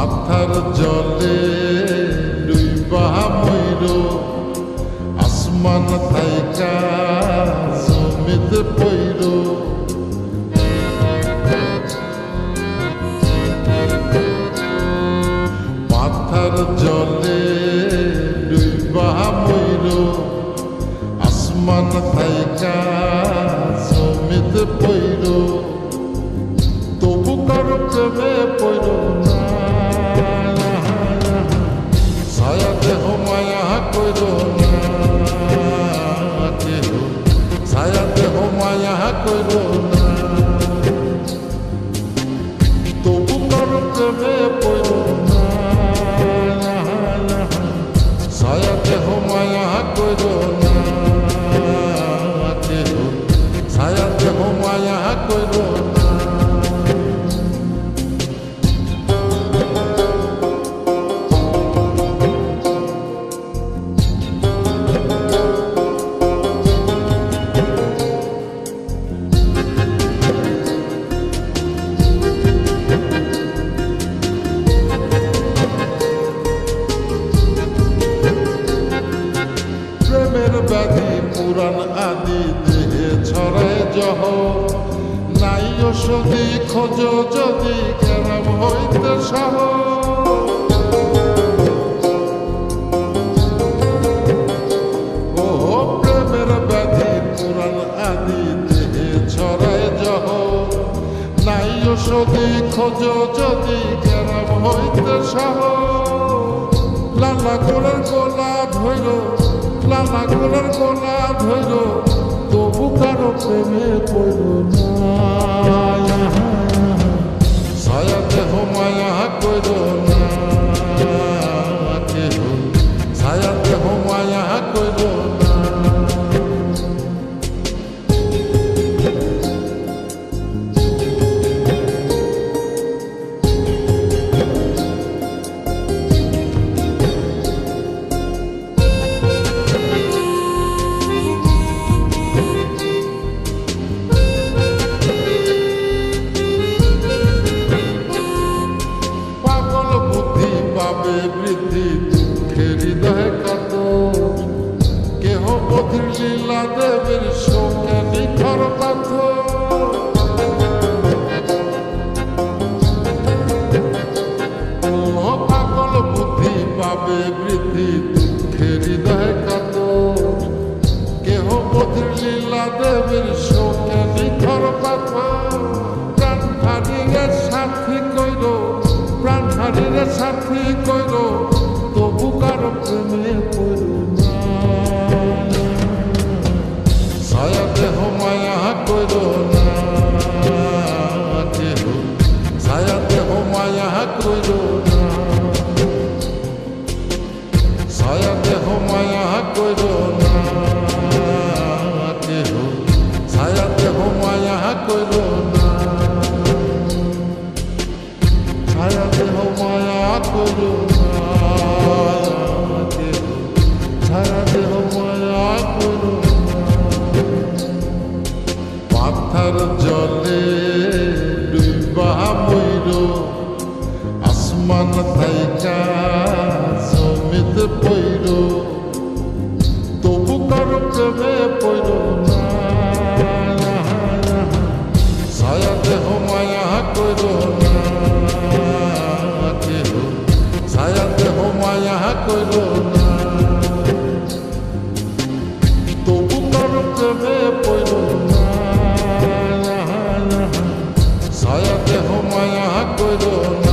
মাথার জলে ডুইবা ময়ূর। আসমান থাইকা জমিত পৈর মাথার জলে ডুইবা ময়ূর। আসমান থাইকা জমিত পৈর তবু কারও প্রেমে কইর না তবু কারও প্রেমে পইর না ছায়া দেহ মায়া কইর না কেহ ছায়া দেহ মায়া কইর ব্যাধি পুরাণ আদি দেহে ছড়ায় জহ। নাই ওষুধি খোঁজ যদি কেরাম হইতে সহ। আদি ওষুধি খোঁজ যদি কেরাম হইতে সহ। লালা গোলার গোলা ধৈর লালা গোলার গোলা ধৈর তবু কারও প্রেমে পড়ল না। দেবের শোকে নিখর পাথর প্রাণ হারিয়ে সাথী কইর প্রাণ হারিয়ে সাথী কইর তবু কারও প্রেমে পড়ল না। ছায়া দেহ মায়া কইর না, কেহ। ছায়া দেহ মায়া কইর না। ছায়া দেহ মায়া কইর পাথার জলে ডুইবা মইর। আসমান থাইকা জমিতে পইর। তবু কারও প্রেমে পইর না। ছায়া দেহ মায়া কইর না। কেহ ছায়া দেহ মায়া কইর না। তবু কারও প্রেমে পইর দয়াতে হুমায়া করো না